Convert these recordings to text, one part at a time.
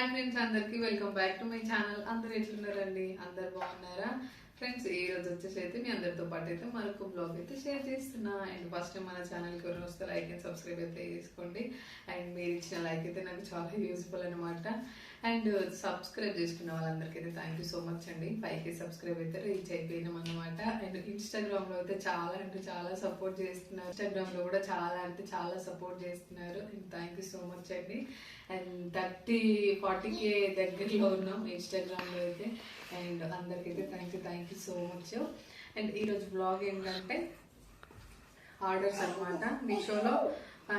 Hi friends అందరికి welcome back to my channel. అందరు ఎట్లున్నారండి? అందరు బాగున్నారా? ఫ్రెండ్స్ ఈ రోజు వచ్చేసి అయితే మీ అందరితో పాటు అయితే మరొక బ్లాగ్ అయితే షేర్ చేస్తున్నా. అండ్ ఫస్ట్ టైం మన ఛానల్కి ఎవరు వస్తే లైక్ అండ్ సబ్స్క్రైబ్ అయితే చేసుకోండి అండ్ మీరు ఇచ్చిన లైక్ అయితే నాకు చాలా యూస్ఫుల్ అనమాట అండ్ సబ్స్క్రైబ్ చేసుకున్న వాళ్ళందరికీ అయితే థ్యాంక్ యూ సో మచ్ అండి ఫైవ్కి సబ్స్క్రైబ్ అయితే రీచ్ అయిపోయినాం అనమాట అండ్ ఇన్స్టాగ్రామ్లో అయితే చాలా అంటే చాలా సపోర్ట్ చేస్తున్నారు. ఇన్స్టాగ్రామ్లో కూడా చాలా అంటే చాలా సపోర్ట్ చేస్తున్నారు. And thank you so much అండి. అండ్ థర్టీ ఫార్టీకి దగ్గరలో ఉన్నాం ఇన్స్టాగ్రామ్లో అయితే. And అందరికైతే thank you thank you so much and ఈరోజు బ్లాగ్ ఏంటంటే ఆర్డర్స్ అనమాట మీషోలో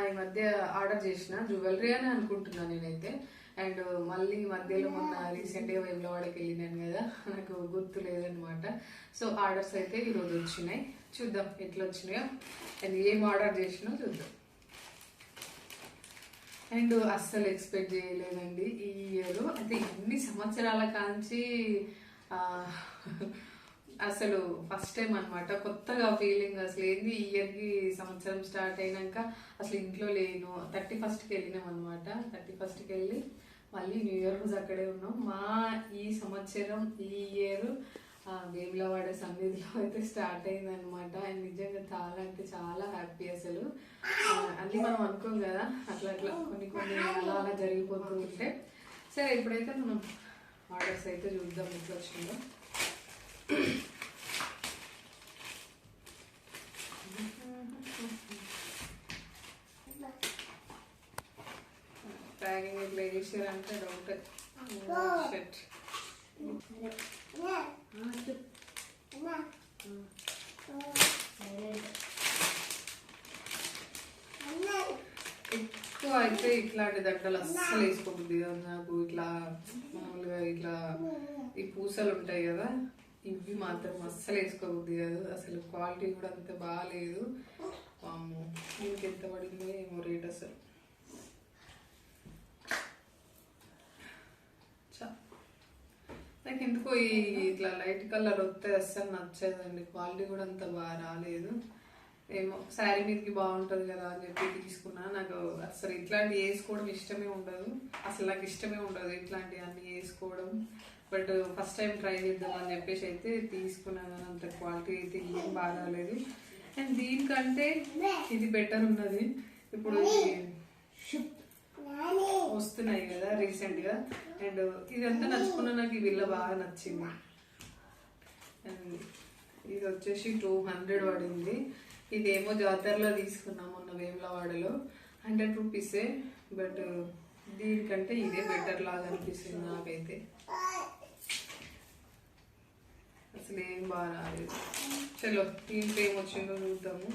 ఈ మధ్య ఆర్డర్ చేసిన జ్యువెలరీ అని అనుకుంటున్నాను నేనైతే. అండ్ మళ్ళీ మధ్యలో మొన్న రీసెంట్గా వేములవాడకి వెళ్ళినాను కదా నాకు గుర్తు లేదనమాట. సో ఆర్డర్స్ అయితే ఈరోజు వచ్చినాయి. చూద్దాం ఎట్లా వచ్చినాయో. అండ్ ఏం ఆర్డర్ చేసినో చూద్దాం. అండ్ అస్సలు ఎక్స్పెక్ట్ చేయలేదండి ఈ ఇయర్. అంటే ఇన్ని సంవత్సరాల కాంచి అసలు ఫస్ట్ టైం అనమాట కొత్తగా ఫీలింగ్ అసలు ఏంది ఈ ఇయర్కి సంవత్సరం స్టార్ట్ అయినాక అసలు ఇంట్లో లేను. థర్టీ ఫస్ట్కి వెళ్ళినాం అనమాట థర్టీ ఫస్ట్కి వెళ్ళి మళ్ళీ న్యూ ఇయర్ రోజు అక్కడే ఉన్నాం. మా ఈ సంవత్సరం ఈ ఇయర్ వేములవాడ సన్నిధిలో అయితే స్టార్ట్ అయిందనమాట అండ్ నిజంగా చాలా అంటే చాలా హ్యాపీ అసలు. ఆ, అన్నీ మనం అనుకోం కదా. అట్లా అట్లా కొన్ని కొన్ని అలా అలా జరిగిపోతూ ఉంటే. సరే ఇప్పుడైతే మనం ఆర్డర్స్ అయితే చూద్దాం ఎట్లా వచ్చిందో ప్యాకింగ్ ఇట్లా చేసారంటే డౌట్ ఎక్కువ అయితే ఇట్లాంటి దట్టలు అస్సలు వేసుకోబుద్ది కాదు నాకు. ఇట్లా మామూలుగా ఇట్లా ఈ పూసలు ఉంటాయి కదా ఇవి మాత్రం అస్సలు వేసుకోబుద్ది కాదు అసలు క్వాలిటీ కూడా అంత బాగాలేదు ఎంత పడిందో ఏమో రేట్ అసలు. నాకు ఎందుకో ఈ ఇట్లా లైట్ కలర్ వస్తే అస్సలు నచ్చదండి. క్వాలిటీ కూడా అంత బాగా రాలేదు. ఏమో శారీ మీదకి బాగుంటుంది కదా అని చెప్పి తీసుకున్నా. నాకు అసలు ఇట్లాంటి వేసుకోవడం ఇష్టమే ఉండదు. అసలు నాకు ఇష్టమే ఉండదు ఇట్లాంటి అన్ని వేసుకోవడం. బట్ ఫస్ట్ టైం ట్రై చేద్దాం అని చెప్పేసి అయితే తీసుకున్నాను అంత క్వాలిటీ అయితే ఏం బాగా రాలేదు. అండ్ దీనికంటే ఇది బెటర్ ఉన్నది. ఇప్పుడు వస్తున్నాయి కదా. రీసెంట్గా అండ్ ఇదంతా నచ్చుకున్న నాకు ఈ విల్ల బాగా నచ్చింది. అండ్ ఇది వచ్చేసి టూ హండ్రెడ్ పడింది. ఇదేమో జాతరలో తీసుకున్నాం మొన్న వేములవాడలో. హండ్రెడ్ రూపీసే బట్ దీనికంటే ఇదే బెటర్ లాగా అనిపిస్తుంది నాకైతే. అసలు ఏం బాగా రాలేదు. చలో దీంట్లో ఏమొచ్చిందో చూద్దాము.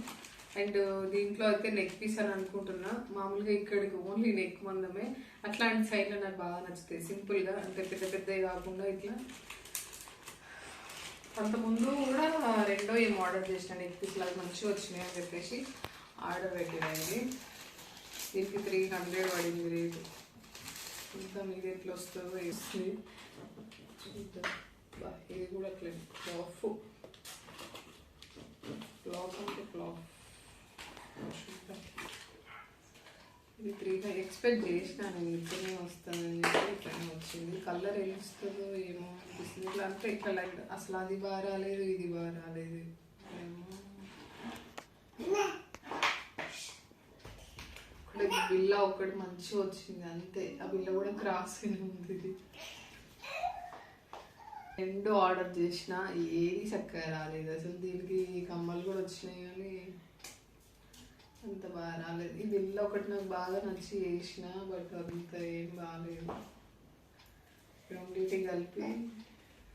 అండ్ దీంట్లో అయితే నెక్ పీస్ అని అనుకుంటున్నా. మామూలుగా ఇక్కడికి ఓన్లీ నెక్ మందమే. అట్లాంటి సైడ్లో నాకు బాగా నచ్చుతాయి. సింపుల్గా అంటే పెద్ద పెద్దవి కాకుండా ఇట్లా. అంతకుముందు కూడా రెండో ఏం ఆర్డర్ చేసిన నెక్ పీస్ లాగా మంచిగా వచ్చినాయి అని చెప్పేసి ఆర్డర్ పెట్టినండి దీనికి త్రీ హండ్రెడ్ పడింది రేటు. ఇంత మీది ఎట్లా వస్తుందో వేస్తుంది ఇది కూడా అట్లే క్లాఫ్ క్లాఫ్ అంటే క్లాఫ్ ఇది త్రీ ఎక్స్పెక్ట్ చేసినాను ఇద్దరే వస్తుందని చెప్పి ఇట్లనే వచ్చింది. కలర్ ఏం వస్తుందో ఏమో అనిపిస్తుంది. ఇట్లా అంటే ఇట్లా లైట్ అసలు అది బాగా రాలేదు ఇది బాగా రాలేదు. ఏమో. ఇక్కడ బిల్ల ఒకటి మంచిగా వచ్చింది అంతే. ఆ బిల్ల కూడా క్రాస్ ఉంది. రెండు ఆర్డర్ చేసిన ఏది చక్కగా రాలేదు. అసలు దీనికి కమ్మలు కూడా వచ్చినాయి కానీ అంత బాగా రాలేదు. ఈ బిల్ ఒకటి నాకు బాగా నచ్చి చేసిన బట్ అంత ఏం బాగాలేదు రెండింటి కలిపి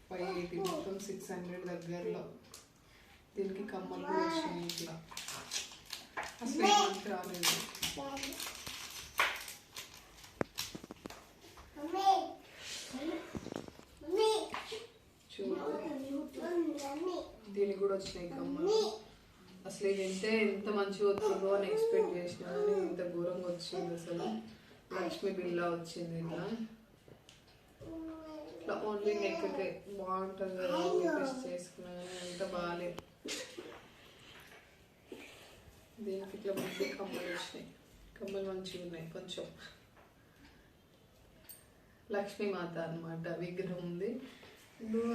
ఫైవ్ ఎయిటీ మొత్తం సిక్స్ హండ్రెడ్ దగ్గరలో. దీనికి కమ్మలు కూడా వచ్చినాయి ఇట్లా. అసలు ఏమంత రాలేదు. చూడు. దీనికి కూడా వచ్చినాయి కమ్మలు. అసలు ఇది ఎంత ఎంత మంచిగా వచ్చిందో అని ఎక్స్పెక్ట్ చేసిన ఇంత ఘోరంగా వచ్చింది అసలు. లక్ష్మి బిల్లా వచ్చింది ఇట్లా. ఇట్లా ఓన్లీ నెక్కే బాగుంటుంది కదా చేసుకున్నా అంత బాగాలేదు దీనికి ఇట్లా మంచి కమ్మలు వచ్చినాయి. కమ్మలు మంచిగా ఉన్నాయి కొంచెం. లక్ష్మీమాత అన్నమాట విగ్రహం ఉంది.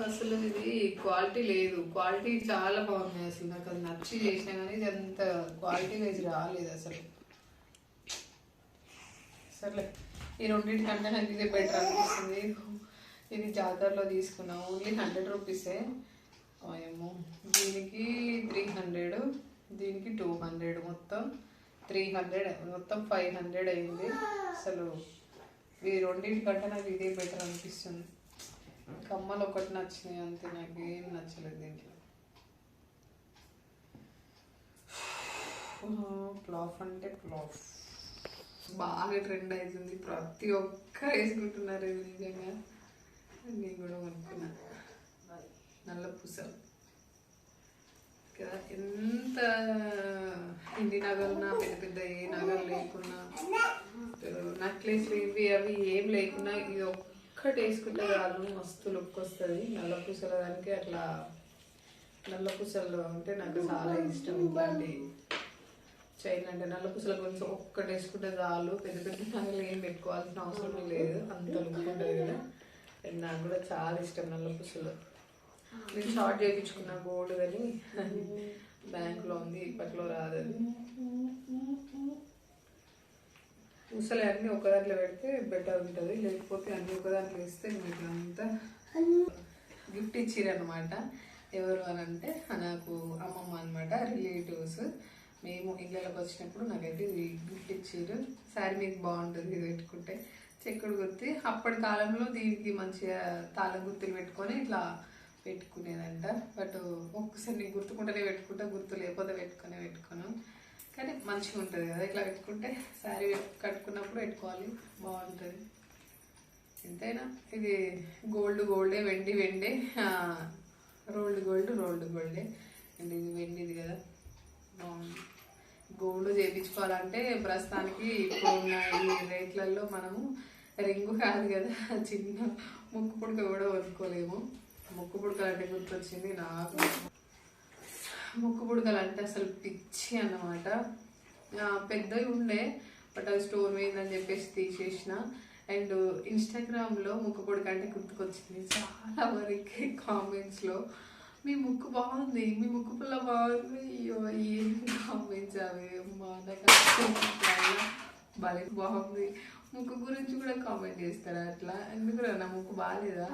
అసలు ఇది క్వాలిటీ లేదు. క్వాలిటీ చాలా బాగుంది అసలు. నాకు అది నచ్చి చేసినా కానీ ఇది అంత క్వాలిటీ వైజ్ రాలేదు అసలు. సర్లే ఈ రెండింటికంటే నాకు ఇదే బెటర్ అనిపిస్తుంది. ఇది జాతరలో తీసుకున్నా ఓన్లీ హండ్రెడ్ రూపీసే. ఏమో. దీనికి త్రీ హండ్రెడ్ దీనికి టూ హండ్రెడ్ మొత్తం. త్రీ హండ్రెడ్ మొత్తం ఫైవ్ హండ్రెడ్ అయింది. అసలు ఈ రెండింటికంటే నాకు ఇదే బెటర్ అనిపిస్తుంది. కమ్మలు ఒకటి నచ్చినాయి అంతే నాకు ఏం నచ్చలేదు దీంట్లో. ప్లాఫ్ అంటే ప్లాఫ్. బాగా ట్రెండ్ అవుతుంది ప్రతి ఒక్కరు వేసుకుంటున్నారు ఇది నిజంగా. నేను కూడా కొనుక్కున్నా. నల్ల పూసలు కదా ఎంత ఇంటి నగలున్నా పెద్ద పెద్ద ఏ నగలు లేకున్నా నక్లెస్ ఇవి అవి ఏం లేకున్నా ఇది ఒక్కటి వేసుకుంటే చాలు మస్తు లుక్ వస్తుంది నల్ల పూసల దానికి అట్లా నల్ల పూసలు అంటే నాకు చాలా ఇష్టం ఇట్లాంటి చైన్ అంటే నల్ల పూసల గురించి ఒక్కటి వేసుకుంటే చాలు. పెద్ద పెద్ద నగలు ఏం పెట్టుకోవాల్సిన అవసరం లేదు. అంత లుక్ ఉంటుంది కదా. నాకు కూడా చాలా ఇష్టం నల్ల పూసలు నేను షార్ట్ చేయించుకున్నా గోల్డ్ కానీ బ్యాంక్లో ఉంది ఇప్పట్లో రాదని పూసలు అన్నీ ఒక దాంట్లో పెడితే బెటర్ ఉంటుంది. లేకపోతే అన్ని ఒక దాంట్లో వేస్తే మీకు అంతా గిఫ్ట్ ఇచ్చిరనమాట ఎవరు అని అంటే నాకు అమ్మమ్మ అనమాట రిలేటివ్స్ మేము ఇళ్ళకి వచ్చినప్పుడు నాకైతే ఇది గిఫ్ట్ ఇచ్చారు శారీ మీకు బాగుంటుంది ఇది పెట్టుకుంటే. చెక్కుడు గుర్తి అప్పటి కాలంలో దీనికి మంచిగా తాళం గుర్తులు పెట్టుకొని ఇట్లా పెట్టుకునేదంట. బట్ ఒక్కసారి నీకు గుర్తుకుంటేనే పెట్టుకుంటా గుర్తు లేకపోతే పెట్టుకునే పెట్టుకోను. కానీ మంచిగా ఉంటుంది కదా? ఇట్లా పెట్టుకుంటే శారీ కట్టుకున్నప్పుడు పెట్టుకోవాలి. బాగుంటుంది. ఎంతైనా ఇది గోల్డ్ గోల్డే వెండి వెండే. రోల్డ్ గోల్డ్ రోల్డ్ గోల్డే. అండ్ ఇది వెండిది కదా. బాగుంది. గోల్డ్ చేయించుకోవాలంటే ప్రస్తుతానికి ఇప్పుడు ఉన్న ఈ రేట్లలో మనము రింగు కాదు కదా. చిన్న ముక్కు పుడక కూడా కొనుక్కోలేము. ముక్కు పుడకలు అంటే గుర్తొచ్చింది నాకు. ముక్కు పుడకలు అంటే అసలు పిచ్చి అన్నమాట. పెద్దవి ఉండే బట్ అది స్టోర్ పోయిందని చెప్పేసి తీసేసిన. అండ్ ఇన్స్టాగ్రామ్లో ముక్కు పుడక అంటే గుర్తుకొచ్చింది. చాలా వరకు కామెంట్స్లో మీ ముక్కు బాగుంది మీ ముక్కు పుల్ల బాగుంది. అయ్యో ఏం కామెంట్స్ అవి? భలే బాగుంది. ముక్కు గురించి కూడా కామెంట్ చేస్తారు అట్లా? ఎందుకు నా ముక్కు బాగాలేదా.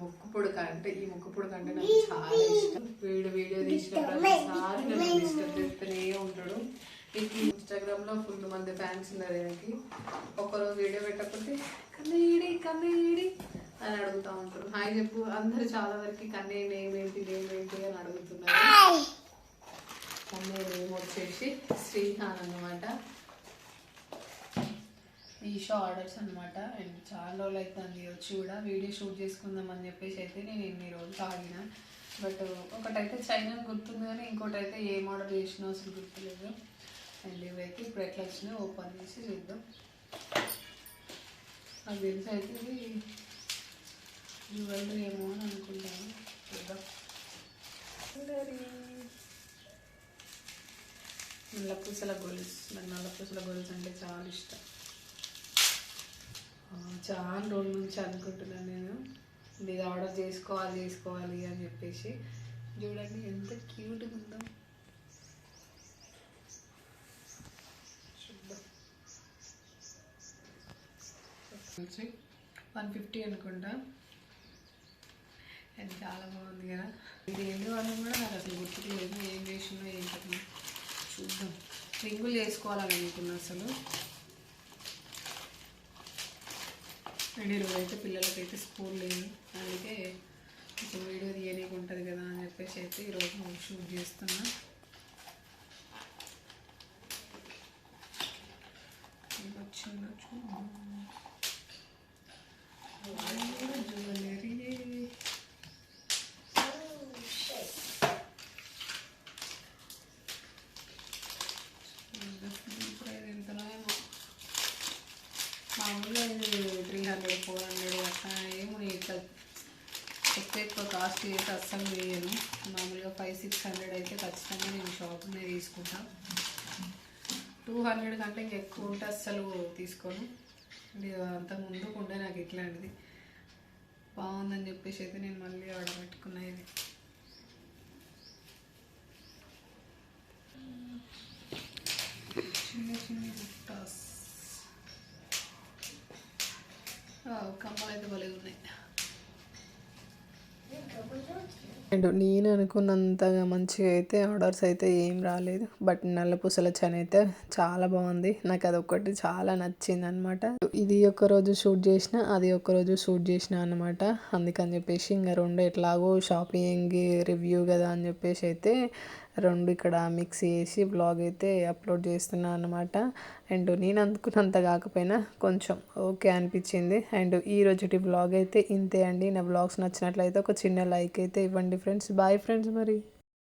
ముక్కు పుడక అంటే ఈ ముక్కు పుడక అంటే నాకు చాలా ఇష్టం. వీడియో వీడియో తీసిన ప్రతిసారి నన్ను డిస్టర్బ్ చేస్తూనే ఉంటాడు. మీకు ఇన్స్టాగ్రామ్లో ఫుల్ మంది ఫ్యాన్స్ ఉన్నారు ఆయనకి ఒక్కరోజు వీడియో పెట్టకపోతే కన్నీడి కన్నీడి అని అడుగుతా ఉంటారు. హాయ్ చెప్పు అందరు చాలా వరకు కన్నయ్య ఏమేంటి ఏమేంటి అని అడుగుతున్నారు. కన్నయ్య నేమ్ వచ్చేసి శ్రీహాన్ అన్నమాట. మీషో ఆర్డర్స్ అనమాట అండ్ చాలా రోజులు అవుతుంది వచ్చి కూడా. వీడియో షూట్ చేసుకుందాం అని చెప్పేసి అయితే నేను ఇన్ని రోజులు ఆగిన బట్ ఒకటైతే చైనా గుర్తుంది కానీ ఇంకోటి అయితే ఏం ఆర్డర్ చేసినా అసలు గుర్తులేదు. అండ్ ఇవైతే ఇప్పుడు ఎట్లా వచ్చినాయో ఓపెన్ చేసి చూద్దాం. నాకు తెలిసి అయితే ఇది జ్యువెలరీ ఏమో అని అనుకుంటాను. చూద్దాం. నల్ల పూసల గొలుసు. నాకు నల్ల పూసల గొలుసు అంటే చాలా ఇష్టం. చాలా రోజుల నుంచి అనుకుంటున్నాను నేను. ఇది ఆర్డర్ చేసుకోవాలి చేసుకోవాలి అని చెప్పేసి. చూడండి ఎంత క్యూట్గా ఉందో. వన్ ఫిఫ్టీ అనుకుంటా. అది చాలా బాగుంది కదా. ఇది ఏంటి వాళ్ళు కూడా నాకు అసలు గుర్తుకు లేదు ఏం చేసినా ఏం కదా చూద్దాం. రింగులు చేసుకోవాలని అనుకున్నా అసలు. అండ్ ఈరోజు అయితే పిల్లలకైతే స్కూల్ లేదు. అందుకే కొంచెం వీడియో తీయనీకి ఉంటుంది కదా అని చెప్పేసి అయితే ఈరోజు షూట్ చేస్తున్నా. వచ్చిందో చూద్దాం జ్యువెలరీ ఇప్పుడు ఇది ఎంతనో ఏమో మామూలుగా ఇది త్రీ హండ్రెడ్ ఫోర్ హండ్రెడ్ అట్లా ఏమో ఇట్లా ఎక్కువ ఎక్కువ కాస్ట్ అయితే అస్సలు వేయను. మామూలుగా ఫైవ్ సిక్స్ హండ్రెడ్ అయితే ఖచ్చితంగా నేను షాప్నే తీసుకుంటాను టూ హండ్రెడ్ కంటే ఇంకా ఎక్కువ ఉంటే అస్సలు తీసుకోను. ఇది అంత ఉండే నాకు ఇట్లాంటిది. బాగుందని చెప్పేసి అయితే నేను మళ్ళీ ఆర్డర్ పెట్టుకున్నా ఇది చిన్న చిన్న బుట్టాస్ కమ్మలు అయితే భలే ఉన్నాయి అండ్ నేను అనుకున్నంతగా మంచిగా అయితే ఆర్డర్స్ అయితే ఏం రాలేదు. బట్ నల్ల పూసల చని అయితే చాలా బాగుంది. నాకు అది ఒకటి చాలా నచ్చింది అనమాట ఇది ఒక రోజు షూట్ చేసిన అది ఒక రోజు షూట్ చేసిన అనమాట అందుకని చెప్పేసి ఇంకా రెండు ఎట్లాగో షాపింగ్ రివ్యూ కదా అని చెప్పేసి అయితే రెండు ఇక్కడ మిక్స్ చేసి బ్లాగ్ అయితే అప్లోడ్ చేస్తున్నాను అనమాట అండ్ నేను అందుకున్నంత కాకపోయినా కొంచెం ఓకే అనిపించింది. అండ్ ఈ రోజుటి బ్లాగ్ అయితే ఇంతే అండి. నా బ్లాగ్స్ నచ్చినట్లయితే ఒక చిన్న లైక్ అయితే ఇవ్వండి ఫ్రెండ్స్ బాయ్ ఫ్రెండ్స్ మరి.